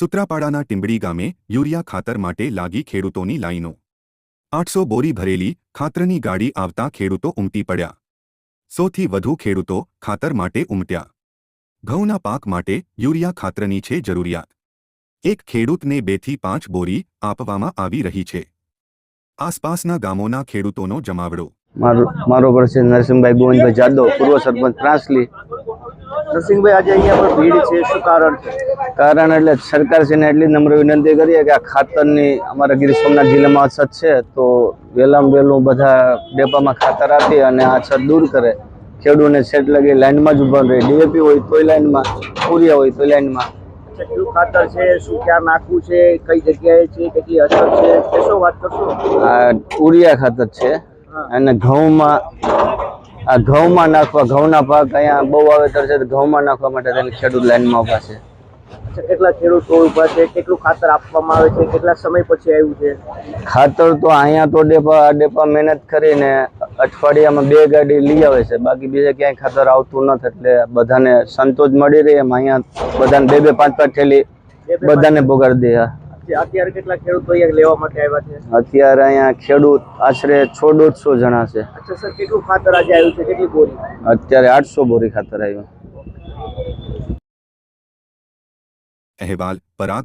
સુત્રાપાડાના ટીંબડી ગામે યુરિયા ખાતર માટે લાગી ખેડૂતોની લાઈનો. આઠસો બોરી ભરેલી ખાતરની ગાડી આવતા ખેડૂતો ઉમટી પડ્યા. સોથી વધુ ખેડૂતો ખાતર માટે ઉમટ્યા. ઘઉંના પાક માટે યુરિયા ખાતરની છે જરૂરિયાત. એક ખેડૂતને બેથી પાંચ બોરી આપવામાં આવી રહી છે. આસપાસના ગામોના ખેડૂતોનો જમાવડો. મારો મારો નરસિંહભાઈ ગોવિંદભાઈ જાદવ પૂર્વ સરપંચ ત્રાસલી. નરસિંહભાઈ આજે અહીંયા પર ભીડ છે. શું કારણ છે? કારણ એટલે સરકારશ્રીને એટલી નમ્ર વિનંતી કરીએ કે આ ખાતરની અમારા ગીર સોમનાથ જિલ્લામાં અછત છે તો વહેલામાં વહેલું બધા ડેપામાં ખાતર આપી અને આ અછત દૂર કરે. ખેડૂતને છેટ લગી લાઇનમાં જ ઊભા રહે. ડીએપી હોય તોય લાઇનમાં યુરિયા હોય તોય લાઈનમાં. અચ્છા, કયું ખાતર છે શું ક્યાં નાખવું છે કઈ જગ્યાએ છે કેટલી અસર છે કેશો વાત કરશો? આ યુરિયા ખાતર છે. અને ઘઉંમાં આ ઘઉંમાં નાખવા ઘઉંના પાક અહીંયા બહુ વાવેતર છે તો ઘઉંમાં નાખવા માટે તેને ખેડૂત લાઇનમાં ઊભા છે. અચ્છા કેટલા ખેડૂતો ઊભા છે? કેટલું ખાતર આપવામાં આવે છે? કેટલા સમય પછી આવ્યું છે? ખાતર તો અહીંયા તો ડેપા ડેપા મહેનત કરીને અઠવાડિયામાં બે ગાડી લઈ આવે છે. બાકી બીજે ક્યાંય ખાતર આવતું નથી એટલે બધાને સંતોષ મળી રહે એમ. અહીંયા બધાને બે બે પાંચ પાંચ થેલી બધાને ભોગાડી દે. અત્યારે કેટલા ખેડૂતો અહીંયા લેવા માટે આવ્યા છે? અત્યારે અહીંયા ખેડૂત આશરે છ દોઢસો જણા છે. અચ્છા સર કેટલું ખાતર આજે આવ્યું છે? કેટલી બોરી? અત્યારે આઠસો બોરી ખાતર આવ્યું. અહેવાલ પરાગ